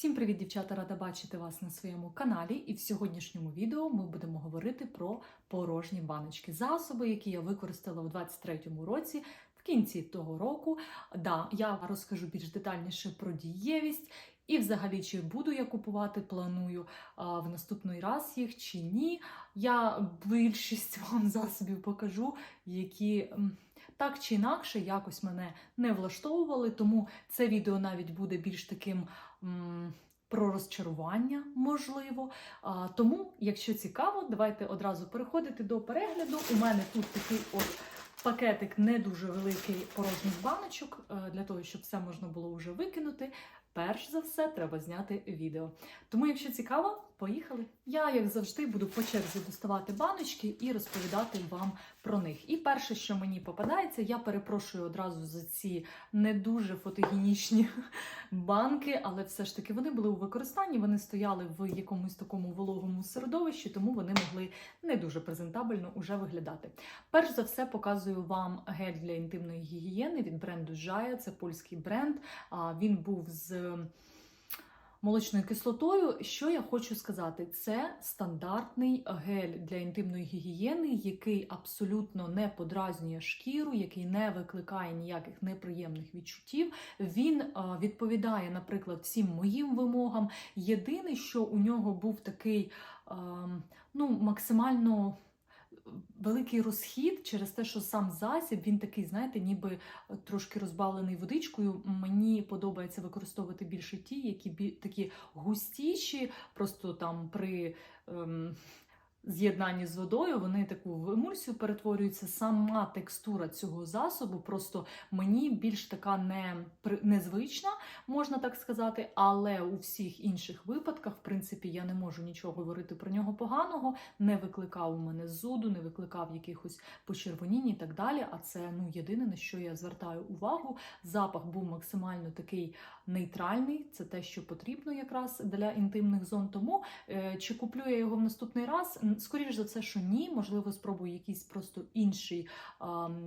Всім привіт, дівчата! Рада бачити вас на своєму каналі. І в сьогоднішньому відео ми будемо говорити про порожні баночки. Засоби, які я використала у 23-му році. В кінці того року, да, я розкажу більш детальніше про дієвість і, взагалі, чи буду я купувати, планую в наступний раз їх чи ні. Я більшість вам засобів покажу, які так чи інакше якось мене не влаштовували. Тому це відео навіть буде більш таким. Про розчарування можливо. Тому, якщо цікаво, давайте одразу переходити до перегляду. У мене тут такий от пакетик не дуже великий порожніх баночок, е, для того, щоб все можна було вже викинути. Перш за все, треба зняти відео. Тому, якщо цікаво, поїхали. Я, як завжди, буду по черзі доставати баночки і розповідати вам про них. І перше, що мені попадається, я перепрошую одразу за ці не дуже фотогенічні банки, але все ж таки вони були у використанні, вони стояли в якомусь такому вологому середовищі, тому вони могли не дуже презентабельно уже виглядати. Перш за все, показую вам гель для інтимної гігієни від бренду Жая. Це польський бренд. Він був з молочною кислотою. Що я хочу сказати? Це стандартний гель для інтимної гігієни, який абсолютно не подразнює шкіру, який не викликає ніяких неприємних відчуттів. Він а, відповідає, наприклад, всім моїм вимогам. Єдине, що у нього був такий а, ну, максимально. Великий розхід через те, що сам засіб він такий, знаєте, ніби трошки розбавлений водичкою. Мені подобається використовувати більше ті, які такі густіші, просто там при ем, з'єднанні з водою вони таку в емульсію перетворюються. Сама текстура цього засобу просто мені більш така не, незвична, можна так сказати. Але у всіх інших випадках, в принципі, я не можу нічого говорити про нього поганого. Не викликав у мене зуду, не викликав якихось почервонінь і так далі. А це ну єдине на що я звертаю увагу. Запах був максимально такий нейтральний. Це те, що потрібно якраз для інтимних зон. Тому е, чи куплю я його в наступний раз? М, Скоріш за все, що ні. Можливо, спробую якийсь просто інший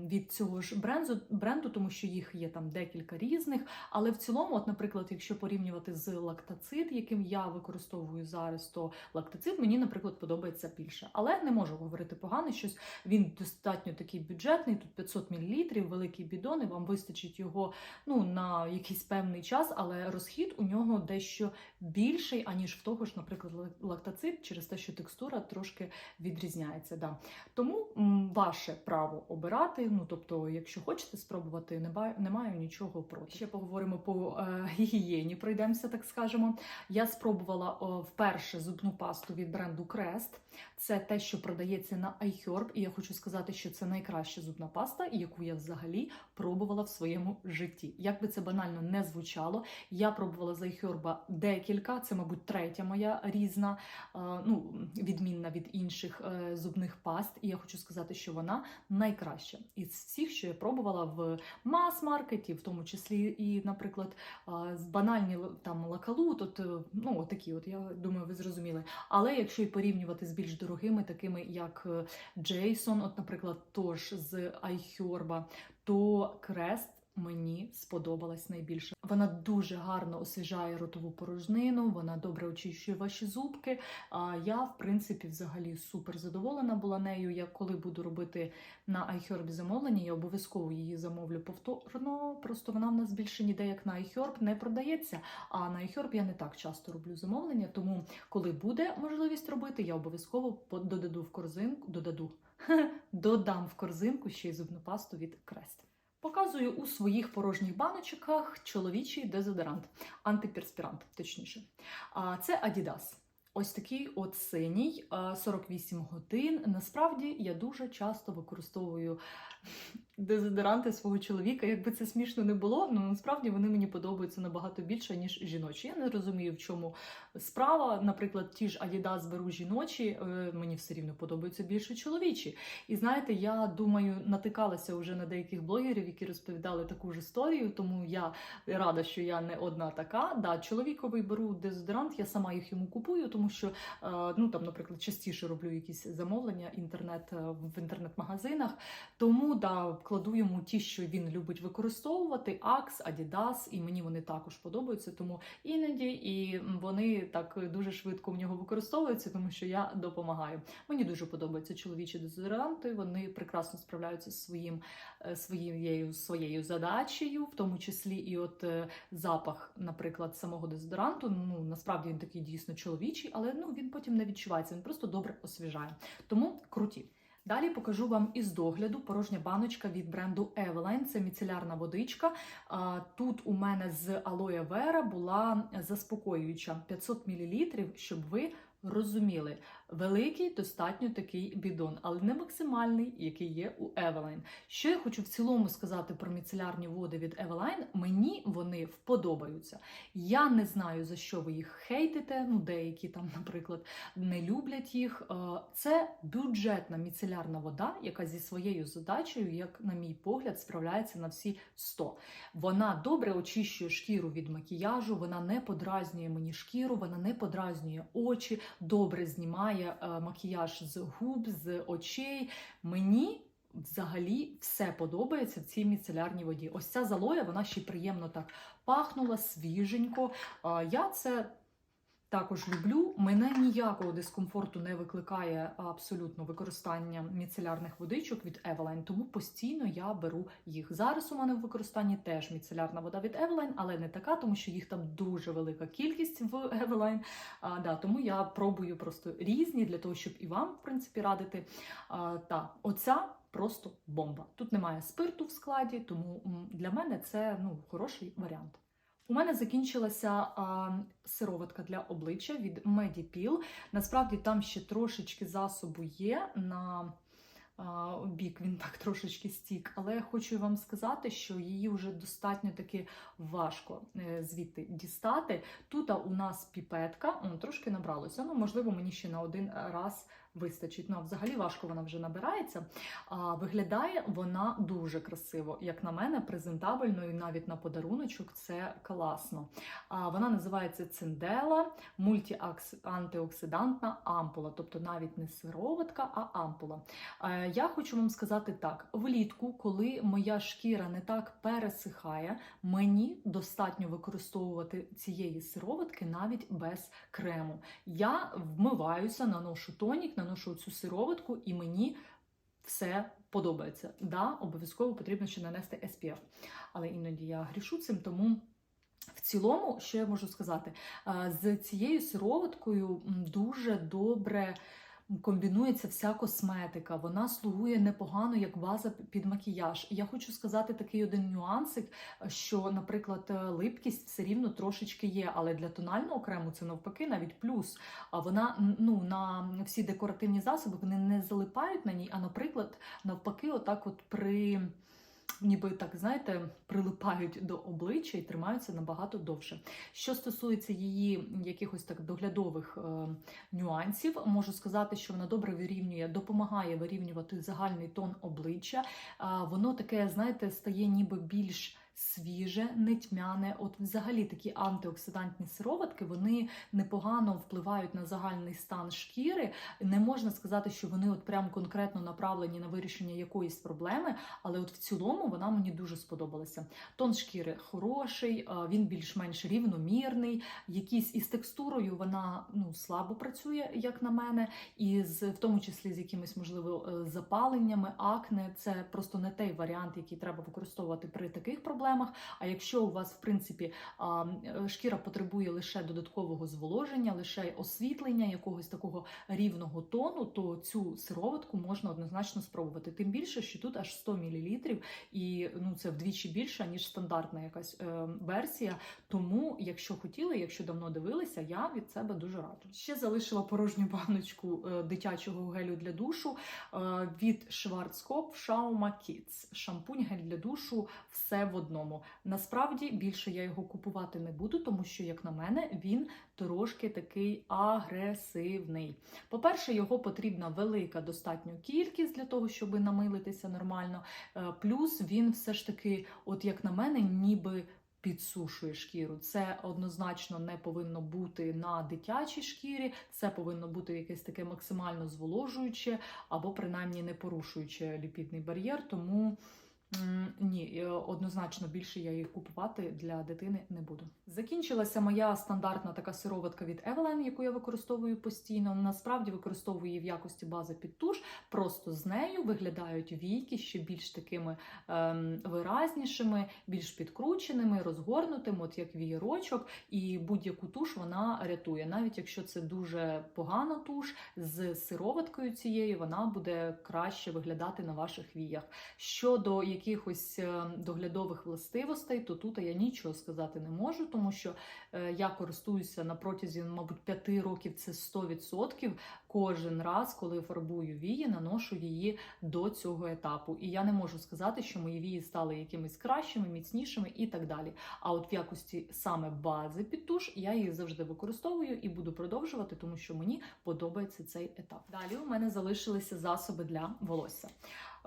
від цього ж бренду, бренду, тому що їх є там декілька різних. Але в цілому, от, наприклад, якщо порівнювати з лактацид, яким я використовую зараз, то лактацид мені, наприклад, подобається більше. Але не можу говорити погано, щось він достатньо такий бюджетний, тут 500 мл, великий бідон, і вам вистачить його ну, на якийсь певний час, але розхід у нього дещо більший, аніж в того ж, наприклад, лак- лактацид, через те, що текстура трошки відрізняється. Да. Тому ваше право обирати. Ну тобто, якщо хочете спробувати, не маю нічого проти. Ще поговоримо по е, гігієні. Пройдемося, так скажемо. Я спробувала о, вперше зубну пасту від бренду Crest. Це те, що продається на iHerb, і я хочу сказати, що це найкраща зубна паста, яку я взагалі пробувала в своєму житті. Як би це банально не звучало, я пробувала з iHerb декілька, це, мабуть, третя моя різна, е, ну, відмінна від інших е, зубних паст. І я хочу сказати, що вона найкраща із всіх, що я пробувала в мас-маркеті, в тому числі і, наприклад, е, банальні там лакалу, тут ну, отакі, от я думаю, ви зрозуміли. Але якщо і порівнювати з більш дорогими, такими як Jason, от, наприклад, тож з iHerb, то Крест мені сподобалась найбільше. Вона дуже гарно освіжає ротову порожнину, вона добре очищує ваші зубки. А я, в принципі, взагалі супер задоволена була нею. Я коли буду робити на iHerb замовлення, я обов'язково її замовлю повторно. Просто вона в нас більше ніде як на iHerb не продається. А на iHerb я не так часто роблю замовлення, тому коли буде можливість робити, я обов'язково додаду в корзинку, додаду, додам в корзинку ще й зубну пасту від Crest. Показую у своїх порожніх баночках чоловічий дезодорант, антиперспірант, точніше. А це Adidas. Ось такий от синій, 48 годин. Насправді я дуже часто використовую дезодоранти свого чоловіка. Якби це смішно не було, але насправді вони мені подобаються набагато більше, ніж жіночі. Я не розумію, в чому справа. Наприклад, ті ж Adidas беру жіночі, е, мені все рівно подобаються більше чоловічі. І знаєте, я думаю, натикалася вже на деяких блогерів, які розповідали таку ж історію, тому я рада, що я не одна така. Да, чоловіковий беру дезодорант, я сама їх йому купую, тому що е, ну там, наприклад, частіше роблю якісь замовлення інтернет е, в інтернет-магазинах. Тому да, кладу йому ті, що він любить використовувати: Axe, Adidas, і мені вони також подобаються. Тому іноді і вони так дуже швидко в нього використовуються, тому що я допомагаю. Мені дуже подобаються чоловічі дезодоранти. Вони прекрасно справляються з своїм е, своєю своєю задачею, в тому числі і от е, запах, наприклад, самого дезодоранту. Ну насправді він такий дійсно чоловічий, але ну він потім не відчувається. Він просто добре освіжає. Тому круті. Далі покажу вам із догляду порожня баночка від бренду Eveline. Це міцелярна водичка. Тут у мене з алоє вера була заспокоююча 500 мл, щоб ви розуміли. Великий, достатньо такий бідон, але не максимальний, який є у Eveline. Що я хочу в цілому сказати про міцелярні води від Eveline, мені вони вподобаються. Я не знаю, за що ви їх хейтите, ну деякі там, наприклад, не люблять їх. Е, Це бюджетна міцелярна вода, яка зі своєю задачею, як на мій погляд, справляється на всі 100. Вона добре очищує шкіру від макіяжу, вона не подразнює мені шкіру, вона не подразнює очі, добре знімає е, макіяж з губ, з очей. Мені взагалі все подобається в цій міцелярній воді. Ось ця залоя, вона ще приємно так пахнула, свіженько. Я це також люблю. Мене ніякого дискомфорту не викликає абсолютно використання міцелярних водичок від Eveline, тому постійно я беру їх. Зараз у мене в використанні теж міцелярна вода від Eveline, але не така, тому що їх там дуже велика кількість в Eveline. А, да, Тому я пробую просто різні для того, щоб і вам, в принципі, радити. А, та, оця просто бомба. Тут немає спирту в складі, тому для мене це ну, хороший варіант. У мене закінчилася а, сироватка для обличчя від Medipil. Насправді там ще трошечки засобу є на бік, він так трошечки стік, але хочу вам сказати, що її вже достатньо таки важко е, звідти дістати. Тут у нас піпетка, м, трошки набралося. Ну, можливо, мені ще на один раз вистачить. Ну, а взагалі важко вона вже набирається. А, виглядає вона дуже красиво, як на мене, презентабельно і навіть на подаруночок це класно. А, вона називається Циндела мультиантиоксидантна ампула, тобто навіть не сироватка, а ампула. Я хочу вам сказати так: влітку, коли моя шкіра не так пересихає, мені достатньо використовувати цієї сироватки навіть без крему. Я вмиваюся, наношу тонік, наношу цю сироватку, і мені все подобається. Да, обов'язково потрібно ще нанести SPF. Але іноді я грішу цим, тому. В цілому, що я можу сказати, з цією сироваткою дуже добре комбінується вся косметика. Вона слугує непогано як база під макіяж. І я хочу сказати такий один нюансик, що, наприклад, липкість все рівно трошечки є, але для тонального крему це навпаки навіть плюс. А вона ну на всі декоративні засоби вони не залипають на ній, а наприклад, навпаки, отак, от при ніби так, знаєте, прилипають до обличчя і тримаються набагато довше. Що стосується її якихось так доглядових е, нюансів, можу сказати, що вона добре вирівнює, допомагає вирівнювати загальний тон обличчя. Е, воно таке, знаєте, стає ніби більш свіже, не тьмяне. От, взагалі, такі антиоксидантні сироватки вони непогано впливають на загальний стан шкіри. Не можна сказати, що вони от прям конкретно направлені на вирішення якоїсь проблеми, але от в цілому вона мені дуже сподобалася. Тон шкіри хороший, він більш-менш рівномірний. Якісь із текстурою вона ну слабо працює, як на мене, і з в тому числі з якимись можливо е, запаленнями, акне. Це просто не той варіант, який треба використовувати при таких проблемах проблемах. А якщо у вас, в принципі, е, шкіра потребує лише додаткового зволоження, лише освітлення, якогось такого рівного тону, то цю сироватку можна однозначно спробувати. Тим більше, що тут аж 100 мл, і ну це вдвічі більше ніж стандартна якась е, версія. Тому, якщо хотіли, якщо давно дивилися, я від себе дуже раджу. Ще залишила порожню баночку е, дитячого гелю для душу від Schwarzkopf Schauma Kids. Шампунь гель для душу, все в одному одному. Насправді більше я його купувати не буду, тому що, як на мене, він трошки такий агресивний. По-перше, його потрібна велика достатньо кількість для того, щоб намилитися нормально. Е, плюс він все ж таки, от як на мене, ніби. Підсушує шкіру. Це однозначно не повинно бути на дитячій шкірі, це повинно бути якесь таке максимально зволожуюче або принаймні не порушуюче ліпідний бар'єр. Тому Ні, е, однозначно більше я її купувати для дитини не буду. Закінчилася моя стандартна така сироватка від Evelyn, яку я використовую постійно. Насправді використовую її в якості бази під туш. Просто з нею виглядають війки ще більш такими ем, виразнішими, більш підкрученими, розгорнутими, от як вієрочок. І будь-яку туш вона рятує. Навіть якщо це дуже погана туш з сироваткою цією, вона буде краще виглядати на ваших віях. Щодо якихось е, доглядових властивостей, то тут я нічого сказати не можу, тому що е, я користуюся на протязі, мабуть, п'яти років це 100%. Кожен раз, коли фарбую вії, наношу її до цього етапу. І я не можу сказати, що мої вії стали якимись кращими, міцнішими і так далі. А от в якості саме бази під туш я її завжди використовую і буду продовжувати, тому що мені подобається цей етап. Далі у мене залишилися засоби для волосся.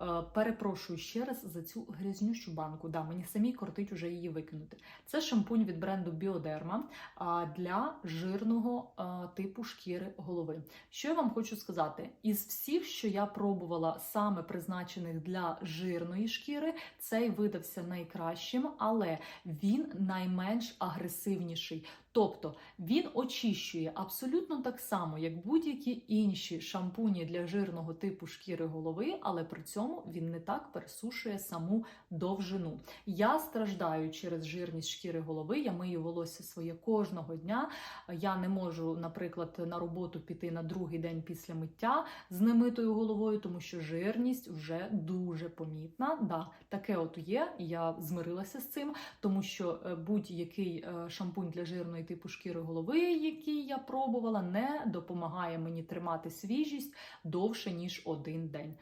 Е, Перепрошую ще раз за цю грязнющу банку. Да, мені самі кортить уже її викинути. Це шампунь від бренду Bioderma а, для жирного типу шкіри голови. Що я вам хочу сказати? Із всіх, що я пробувала, саме призначених для жирної шкіри, цей видався найкращим, але він найменш агресивніший. Тобто він очищує абсолютно так само, як будь-які інші шампуні для жирного типу шкіри голови, але при цьому він не так пересушує саму довжину. Я страждаю через жирність шкіри голови, я мию волосся своє кожного дня. Я не можу, наприклад, на роботу піти на другий день після миття з немитою головою, тому що жирність вже дуже помітна. Да, таке от є, я змирилася з цим, тому що е, будь-який е, шампунь для жирної типу шкіри голови, який я пробувала, не допомагає мені тримати свіжість довше ніж один день.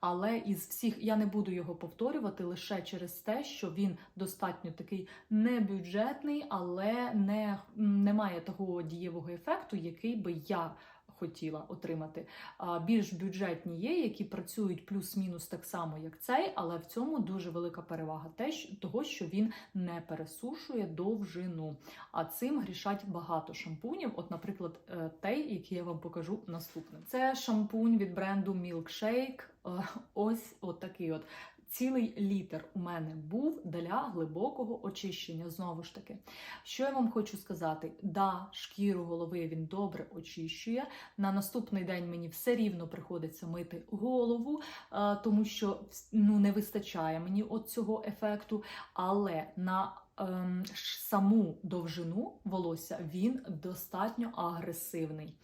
Але із всіх я не буду його повторювати лише через те, що він достатньо такий небюджетний, але не, не має того дієвого ефекту, який би я. Хотіла отримати більш бюджетні є, які працюють плюс-мінус так само, як цей, але в цьому дуже велика перевага того, що він не пересушує довжину. А цим грішать багато шампунів. От, наприклад, е, той, який я вам покажу наступним. Це шампунь від бренду Milkshake. Е, Ось от такий от. Цілий літер у мене був для глибокого очищення. Знову ж таки, що я вам хочу сказати? Да, шкіру голови він добре очищує. На наступний день мені все рівно приходиться мити голову, е, тому що ну, не вистачає мені от цього ефекту. Але на ем, саму довжину волосся він достатньо агресивний.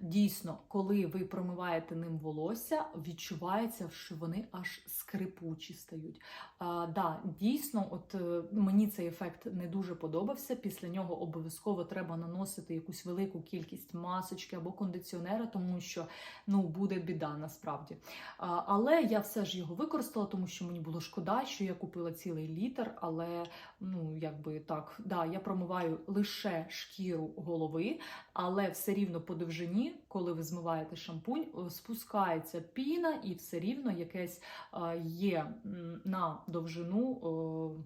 Дійсно, коли ви промиваєте ним волосся, відчувається, що вони аж скрипучі стають. А, да, дійсно, от е, мені цей ефект не дуже подобався. Після нього обов'язково треба наносити якусь велику кількість масочки або кондиціонера, тому що ну буде біда насправді. А, але я все ж його використала, тому що мені було шкода, що я купила цілий літр, але ну якби так, да, я промиваю лише шкіру голови, але все рівно по довжині, коли ви змиваєте шампунь, спускається піна, і все рівно якесь е, є на довжину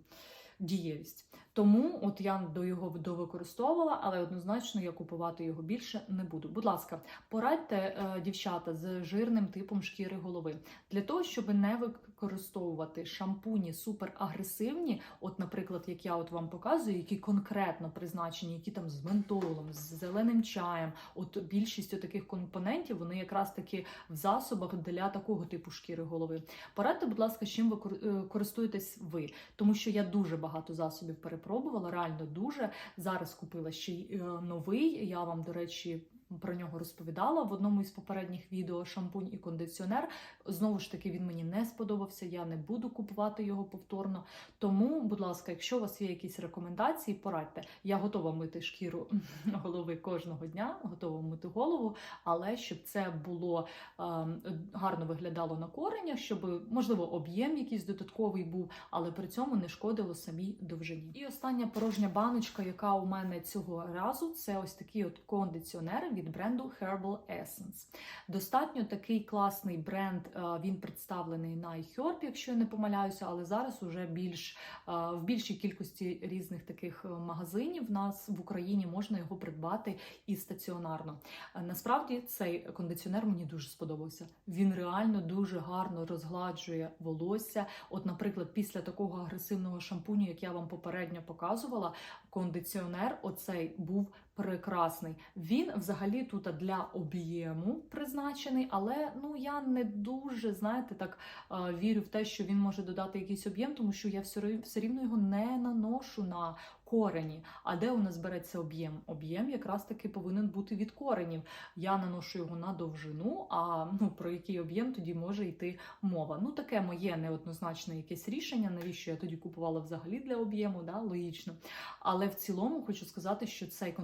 дієвість. Тому от я до його довикористовувала, але однозначно я купувати його більше не буду. Будь ласка, порадьте е, дівчата з жирним типом шкіри голови для того, щоб не використовувати шампуні суперагресивні, от, наприклад, як я от вам показую, які конкретно призначені, які там з ментолом, з зеленим чаєм. От більшість таких компонентів вони якраз таки в засобах для такого типу шкіри голови. Порадьте, будь ласка, чим ви е, користуєтесь ви, тому що я дуже багато засобів перепробувала, реально дуже. Зараз купила ще й е, новий. Я вам, до речі. Про нього розповідала в одному із попередніх відео шампунь і кондиціонер. Знову ж таки, він мені не сподобався. Я не буду купувати його повторно. Тому, будь ласка, якщо у вас є якісь рекомендації, порадьте. Я готова мити шкіру голови кожного дня, готова мити голову, але щоб це було ем, гарно виглядало на коренях, щоб можливо об'єм якийсь додатковий був, але при цьому не шкодило самій довжині. І остання порожня баночка, яка у мене цього разу, це ось такий от кондиціонер від бренду Herbal Essence. Достатньо такий класний бренд. е, Він представлений на iHerb, якщо я не помиляюся, але зараз уже більш е, в більшій кількості різних таких е, магазинів в нас в Україні можна його придбати і стаціонарно. Насправді цей кондиціонер мені дуже сподобався. Він реально дуже гарно розгладжує волосся. От, наприклад, після такого агресивного шампуню, як я вам попередньо показувала, кондиціонер оцей був прекрасний. Він взагалі тут для об'єму призначений, але ну я не дуже знаєте так е, вірю в те, що він може додати якийсь об'єм, тому що я все, рівно його не наношу на корені. А де у нас береться об'єм? Об'єм якраз таки повинен бути від коренів. Я наношу його на довжину. А ну про який об'єм тоді може йти мова? Ну таке моє неоднозначне якесь рішення. Навіщо я тоді купувала взагалі для об'єму? Да, логічно. Але в цілому хочу сказати, що цей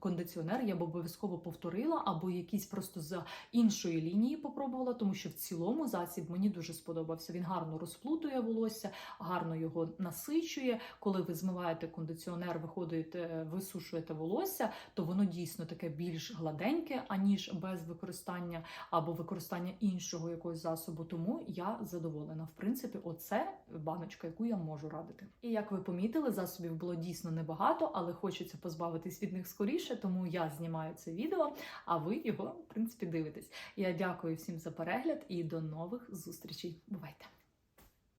кондиціонер- я б обов'язково повторила, або якийсь просто з іншої лінії попробувала, тому що в цілому засіб мені дуже сподобався. Він гарно розплутує волосся, гарно його насичує. Коли ви змиваєте кондиціонер, виходите, висушуєте волосся, то воно дійсно таке більш гладеньке, аніж без використання або використання іншого якогось засобу. Тому я задоволена. В принципі, оце баночка, яку я можу радити. І як ви помітили, засобів було дійсно небагато, але хочеться позбавитись від них скоріше, тому я знімаю це відео, а ви його в принципі дивитесь. Я дякую всім за перегляд і до нових зустрічей. Бувайте!